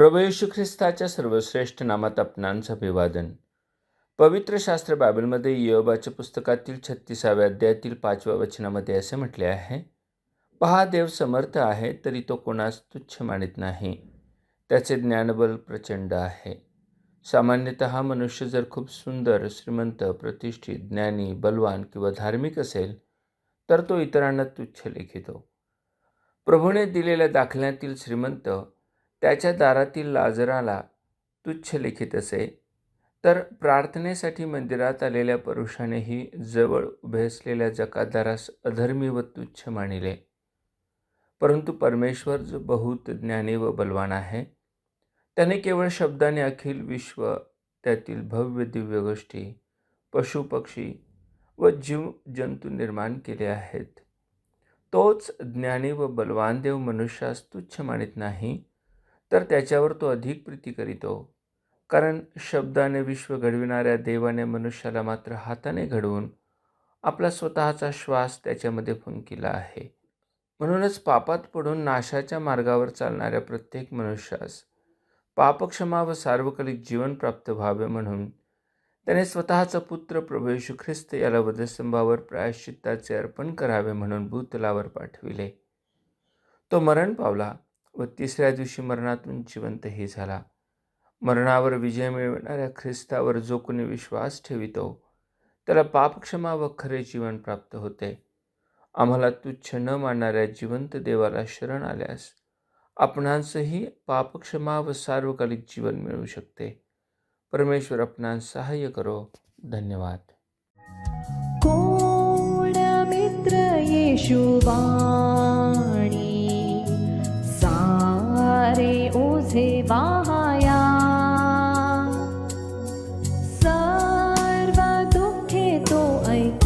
प्रभू ख्रिस्ताच्या सर्वश्रेष्ठ नामात आपणांचं अभिवादन. पवित्र शास्त्र बायबलमध्ये योबाच्या पुस्तकातील छत्तीसाव्या अध्यायातील पाचव्या वचनामध्ये असे म्हटले आहे पहा देव समर्थ आहे तरी तो कोणास तुच्छ मानित नाही. त्याचे ज्ञानबल प्रचंड आहे. सामान्यतः मनुष्य जर खूप सुंदर श्रीमंत प्रतिष्ठित ज्ञानी बलवान किंवा धार्मिक असेल तर तो इतरांना तुच्छ लेखितो. प्रभूने दिलेल्या दाखल्यातील श्रीमंत त्याच्या दारातील लाजराला तुच्छ लिखित असे. तर प्रार्थनेसाठी मंदिरात आलेल्या पुरुषानेही जवळ उभे असलेल्या जकादारास अधर्मी व तुच्छ मानिले. परंतु परमेश्वर जो बहुत ज्ञानी व बलवान आहे त्याने केवळ शब्दाने अखिल विश्व त्यातील भव्य दिव्य गोष्टी पशुपक्षी व जीव जंतू निर्माण केले आहेत. तोच ज्ञानी व बलवान देव मनुष्यास तुच्छ मानित नाही तर त्याच्यावर तो अधिक प्रीती करीतो हो. कारण शब्दाने विश्व घडविणाऱ्या देवाने मनुष्याला मात्र हाताने घडवून आपला स्वतःचा श्वास त्याच्यामध्ये फुंकिला आहे. म्हणूनच पापात पडून नाशाच्या मार्गावर चालणाऱ्या प्रत्येक मनुष्यास पापक्षमा व सार्वकालिक जीवन प्राप्त व्हावे म्हणून त्याने स्वतःचा पुत्र प्रभू येशू ख्रिस्त याला वधस्तंभावर प्रायश्चित्ताचे अर्पण करावे म्हणून भूतलावर पाठविले. तो मरण पावला. व तिसऱ्या दिवशी मरणातून जिवंतही झाला. मरणावर विजय मिळवणाऱ्या ख्रिस्तावर जो कोणी विश्वास ठेवितो त्याला पापक्षमा व खरे जीवन प्राप्त होते. आम्हाला तुच्छ न मानणाऱ्या जिवंत देवाला शरण आल्यास आपणांसही पापक्षमा व सार्वकालिक जीवन मिळू शकते. परमेश्वर आपणास सहाय्य करो. धन्यवाद. मित्र येशुवा या सर्वदुःखे तु ऐ